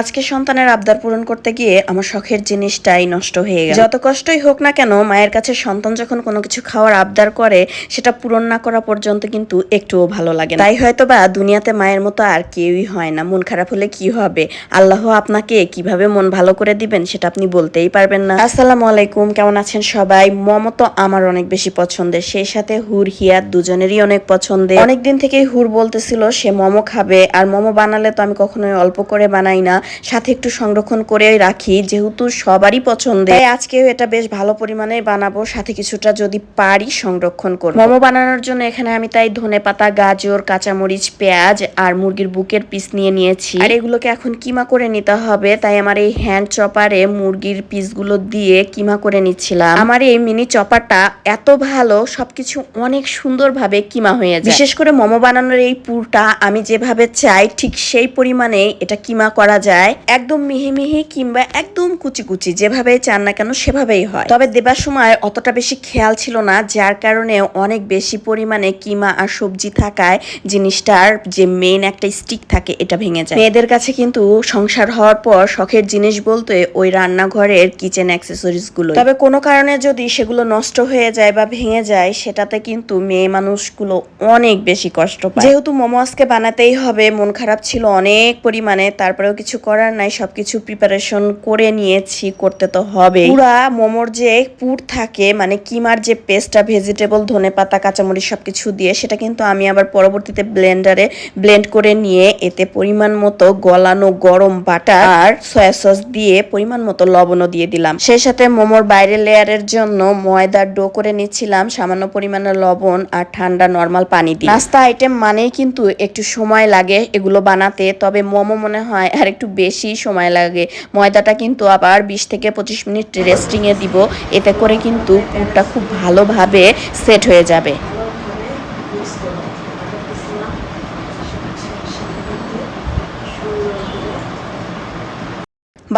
আজকে সন্তানের আবদার পূরণ করতে গিয়ে আমার শখের জিনিসটাই নষ্ট হয়ে গেল। যত কষ্টই হোক না কেন, মায়ের কাছে সন্তান যখন কোনো কিছু খাওয়ার আবদার করে, সেটা পূরণ না করা পর্যন্ত কিন্তু একটুও ভালো লাগে তাই হয়তো বা দুনিয়াতে মায়ের মতো আর কেউই হয় না। মন খারাপ হলে কি হবে? আল্লাহ আপনাকে কীভাবে মন ভালো করে দিবেন সেটা আপনি বলতেই পারবেন না। আসসালামু আলাইকুম, কেমন আছেন সবাই? মমো তো আমার অনেক বেশি পছন্দের। সেই সাথে হুর, হিয়ার দুজনেরই অনেক পছন্দের। অনেকদিন থেকেই হুর বলতেছিল, সে মোমো খাবে। আর মোমো বানালে তো আমি কখনোই অল্প করে বানাই না। সাথে একটু সংরক্ষণ করে রাখি, যেহেতু সবারই পছন্দের। তাই আজকেও এটা বেশ ভালো পরিমাণে বানাবো, সাথে কিছুটা যদি পারি সংরক্ষণ করব। মোমো বানানোর জন্য এখানে আমি তাই ধনে পাতা, গাজর, কাঁচামরিচ, পেঁয়াজ আর মুরগির বুকের পিস নিয়ে নিয়েছি। আর এগুলোকে এখন কিমা করে নিতে হবে, তাই আমার এই হ্যান্ড চপারে মুরগির পিসগুলো দিয়ে কিমা করে নিচ্ছিলাম। আমার এই মিনি চপারটা এত ভালো, সবকিছু অনেক সুন্দরভাবে কিমা হয়ে যায়। বিশেষ করে মোমো বানানোর এই পুরটা আমি যেভাবে চাই, ঠিক সেই পরিমাণে এটা কিমা করা যায় একদম মিহি মিহি কিংবা একদম কুচি কুচি, যেভাবে চান না কেন সেভাবেই হয়। তবে দেবার সময় অতটা বেশি খেয়াল ছিল না, যার কারণে অনেক বেশি পরিমাণে কিমা আর সবজি থাকায় জিনিসটার যে মেইন একটা স্টিক থাকে, এটা ভেঙে যায়। মেয়েদের কাছে কিন্তু সংসার হওয়ার পর শখের জিনিস বলতে ওই রান্নাঘরের কিচেন অ্যাক্সেসরিজগুলো তবে কোনো কারণে যদি সেগুলো নষ্ট হয়ে যায় বা ভেঙে যায়, সেটাতে কিন্তু মেয়ে মানুষগুলো অনেক বেশি কষ্ট পায়। যেহেতু মোমো আজকে বানাতেই হবে, মন খারাপ ছিল অনেক পরিমাণে, তারপরেও কিছু করার নাই, সবকিছু প্রিপারেশন করে নিয়েছি, করতে তো হবে পুরা মোমোর যে পুর থাকে মানে কিমার যে পেস্টটা ভেজিটেবল ধনে পাতা, কাঁচামরিচ সবকিছু দিয়ে, সেটা কিন্তু আমি আবার পরবর্তীতে ব্লেন্ডারে ব্লেন্ড করে নিয়ে, এতে পরিমাণ মতো গলানো গরম বাটার আর সয়া সস দিয়ে পরিমাণ মতো লবণও দিয়ে দিলাম। সেই সাথে মোমোর বাইরের লেয়ারের জন্য ময়দার ডো করে নিচ্ছিলাম, সামান্য পরিমাণে লবণ আর ঠান্ডা নর্মাল পানি দিয়ে। নাস্তা আইটেম মানেই কিন্তু একটু সময় লাগে এগুলো বানাতে, তবে মোমো মনে হয়, আর একটু বেশি সময় লাগে। ময়দাটা কিন্তু আবার বিশ থেকে পঁচিশ মিনিট রেস্টিংয়ে দিব। এতে করে কিন্তু পুরটা খুব ভালোভাবে সেট হয়ে যাবে।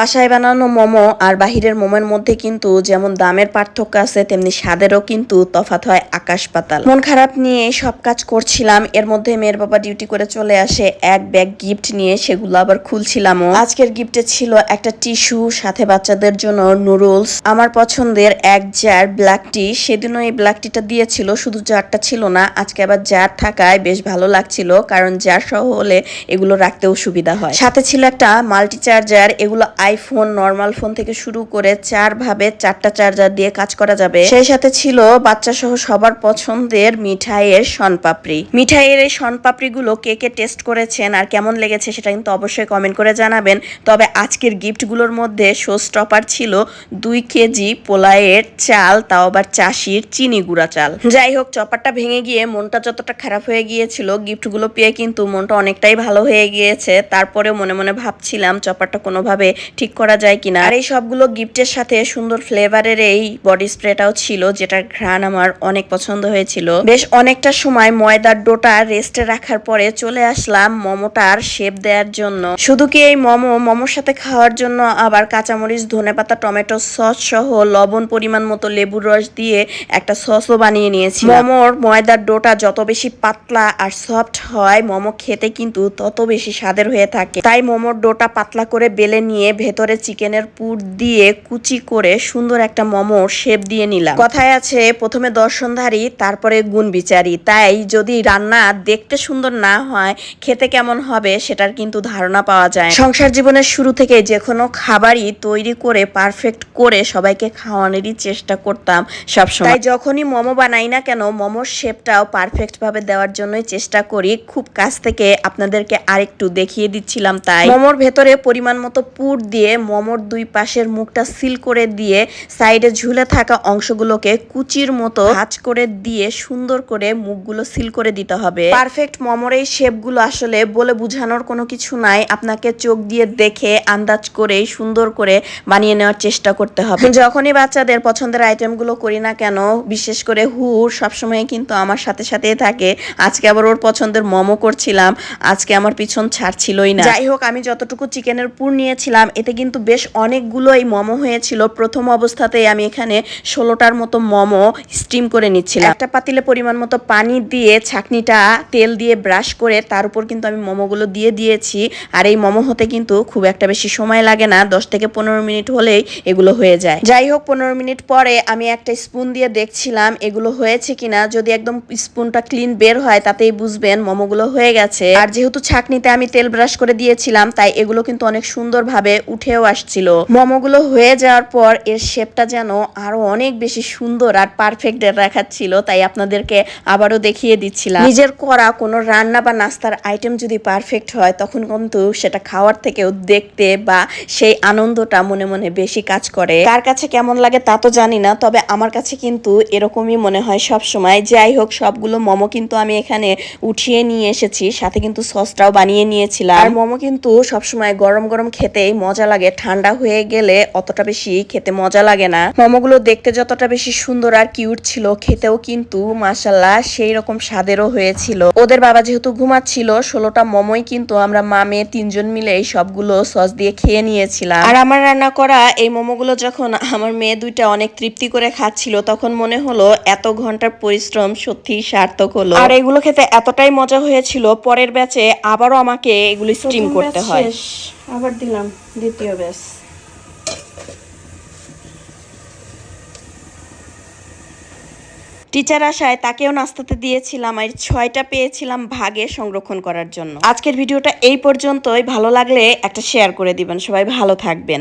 বাসায় বানানো মোমো আর বাহিরের মোমোর মধ্যে কিন্তু যেমন দামের পার্থক্য আছে, তেমনি স্বাদেরও কিন্তু তফাত হয় আকাশ পাতাল। মন খারাপ নিয়ে সব কাজ করছিলাম, এর মধ্যে মেয়ের বাবা ডিউটি করে চলে আসে, এক ব্যাগ গিফট নিয়ে সেগুলো আবার খুলছিলামও। আজকের গিফটে ছিল একটা টিস্যু সাথে বাচ্চাদের জন্য নুডলস আমার পছন্দের এক জার ব্ল্যাক টি সেদিনও এই ব্ল্যাক টিটা দিয়েছিল, শুধু জারটা ছিল না, আজকে আবার জার থাকায় বেশ ভালো লাগছিল, কারণ জার সহ হলে এগুলো রাখতেও সুবিধা হয়। সাথে ছিল একটা মাল্টি চার্জার এগুলো আইফোন নর্মাল ফোন থেকে শুরু করে চার ভাবে চারটা চার্জার দিয়ে কাজ করা যাবে। সেই সাথে ছিল বাচ্চা সহ সবার পছন্দের মিঠাইয়ের শনপাপড়ি। মিঠাইয়ের এই শনপাপড়ি গুলো কে কে টেস্ট করেছেন আর কেমন লেগেছে সেটা কিন্তু অবশ্যই কমেন্ট করে জানাবেন। তবে আজকের গিফটগুলোর মধ্যে শো স্টপার ছিল দুই কেজি পোলায়ের চাল, তাও আবার চাষির চিনি গুঁড়া চাল। যাই হোক, চপারটা ভেঙে গিয়ে মনটা যতটা খারাপ হয়ে গিয়েছিল গিফটগুলো পেয়ে কিন্তু মনটা অনেকটাই ভালো হয়ে গিয়েছে। তারপরেও মনে মনে ভাবছিলাম, চপারটা কোনোভাবে ঠিক করা যায় কিনা। আর এই সবগুলো গিফটের সাথে সুন্দর ফ্লেভারের এই বডি স্প্রেটাও ছিল, যেটার ঘ্রাণ আমার অনেক পছন্দ হয়েছিল। বেশ অনেকটা সময় ময়দার ডোটা রেস্টে রাখার পরে চলে আসলাম মোমোটার শেপ দেওয়ার জন্য। শুধু কি এই মোমো, মোমোর সাথে খাওয়ার জন্য আবার কাঁচামরিচ, ধনেপাতা, টমেটো সস সহ লবণ পরিমাণ মতো লেবুর রস দিয়ে একটা সসও বানিয়ে নিয়েছি মোমোর ময়দার ডোটা যত বেশি পাতলা আর সফট হয়, মোমো খেতে কিন্তু তত বেশি স্বাদের হয়ে থাকে। তাই মোমোর ডোটা পাতলা করে বেলে নিয়ে ভেতরে চিকেনের পুর দিয়ে কুচি করে সুন্দর একটা মোমো শেপ দিয়ে নিলাম। কথায় আছে, প্রথমে দর্শনধারী তারপরে গুণ বিচারি তাই যদি রান্না দেখতে সুন্দর না হয়, খেতে কেমন হবে সেটার কিন্তু ধারণা পাওয়া যায় সংসার জীবনের শুরু থেকে যে কোনো খাবারই তৈরি করে পারফেক্ট করে সবাইকে খাওয়ানোরই চেষ্টা করতাম সবসময়। তাই যখনই মোমো বানাই না কেন, মোমোর শেপটাও পারফেক্ট ভাবে দেওয়ার জন্যই চেষ্টা করি। খুব কাছ থেকে আপনাদেরকে আরেকটু দেখিয়ে দিচ্ছিলাম তাই। মোমোর ভেতরে পরিমাণ মতো পুর দিয়ে মোমোর দুই পাশের মুখটা সিল করে দিয়ে সাইডে ঝুলে থাকা অংশগুলোকে কুচির মতো ভাঁজ করে দিয়ে সুন্দর করে মুখগুলো সিল করে দিতে হবে। পারফেক্ট মোমোর এই শেপগুলো আসলে বলে বোঝানোর কোনো কিছু নাই। আপনাকে চোখ দিয়ে দেখে আন্দাজ করে সুন্দর করে বানিয়ে নেওয়ার চেষ্টা করতে হবে। যখনই বাচ্চাদের পছন্দের আইটেমগুলো করি না কেন, বিশেষ করে হুর সবসময় কিন্তু আমার সাথে সাথেই থাকে। আজকে আবার ওর পছন্দের মোমো করছিলাম, আজকে আমার পিছন ছাড়ছিলই না। যাই হোক, আমি যতটুকু চিকেনের পুর নিয়েছিলাম এতে কিন্তু বেশ অনেকগুলোই মোমো হয়েছিল। প্রথম অবস্থাতেই আমি এখানে ষোলোটার মতো মোমো স্টিম করে নিচ্ছিলাম। একটা পাতিলে পরিমাণ মতো পানি দিয়ে ছাকনিটা তেল দিয়ে ব্রাশ করে তার উপর কিন্তু আমি মোমোগুলো দিয়ে দিয়েছি। আর এই মোমো হতে কিন্তু খুব একটা বেশি সময় লাগে না, দশ থেকে পনেরো মিনিট হলেই এগুলো হয়ে যায়। যাই হোক, পনেরো মিনিট পরে আমি একটা স্পুন দিয়ে দেখছিলাম, এগুলো হয়েছে কিনা। যদি একদম স্পুনটা ক্লিন বের হয়, তাতেই বুঝবেন মোমোগুলো হয়ে গেছে। আর যেহেতু ছাকনিতে আমি তেল ব্রাশ করে দিয়েছিলাম, তাই এগুলো কিন্তু অনেক সুন্দরভাবে উঠেও আসছিল। মোমোগুলো হয়ে যাওয়ার পর এর শেপটা যেন আরও অনেক বেশি সুন্দর আর পারফেক্ট দেখাচ্ছিল, তাই আপনাদেরকে আবারও দেখিয়ে দিচ্ছিলাম। নিজের করা কোনো রান্না বা নাস্তার আইটেম যদি পারফেক্ট হয়, তখন কিন্তু সেটা খাওয়ার থেকেও দেখতে বা সেই আনন্দটা মনে মনে বেশি কাজ করে। কার কাছে কেমন লাগে তা তো জানি না, তবে আমার কাছে কিন্তু এরকমই মনে হয় সব সময় যাই হোক, সবগুলো মোমো কিন্তু আমি এখানে উঠিয়ে নিয়ে এসেছি, সাথে কিন্তু সসটাও বানিয়ে নিয়েছিলাম। আর মোমো কিন্তু সবসময় গরম গরম খেতেই মজা লাগে। ঠান্ডা হয়ে গেলে অতটা বেশি খেতে মজা লাগে না। মোমোগুলো দেখতে যতটা বেশি সুন্দর আর কিউট ছিল খেতেও কিন্তু মাসাল্লাহ সেই রকম স্বাদেরও হয়েছিল। ওদের বাবা যেহেতু ঘুমাচ্ছিল ষোলোটা মোমোই কিন্তু আমরা মা মেয়ে তিনজন মিলে এই সবগুলো সস দিয়ে খেয়ে নিয়েছিলাম। আর আমার রান্না করা এই মোমোগুলো যখন আমার মেয়ে দুইটা অনেক তৃপ্তি করে খাচ্ছিল তখন মনে হলো এত ঘণ্টার পরিশ্রম সত্যি সার্থক হলো। আর এগুলো খেতে এতটাই মজা হয়েছিল পরের ব্যাচে আবারও আমাকে এগুলো স্টিম করতে হয়। আবার দিলাম, দ্বিতীয় ব্যাস। টিচার আসায় তাকেও নাস্তাতে দিয়েছিলাম আর ছয়টা পেয়েছিলাম ভাগে সংরক্ষণ করার জন্য। আজকের ভিডিওটা এই পর্যন্তই। ভালো লাগলে একটা শেয়ার করে দিবেন। সবাই ভালো থাকবেন।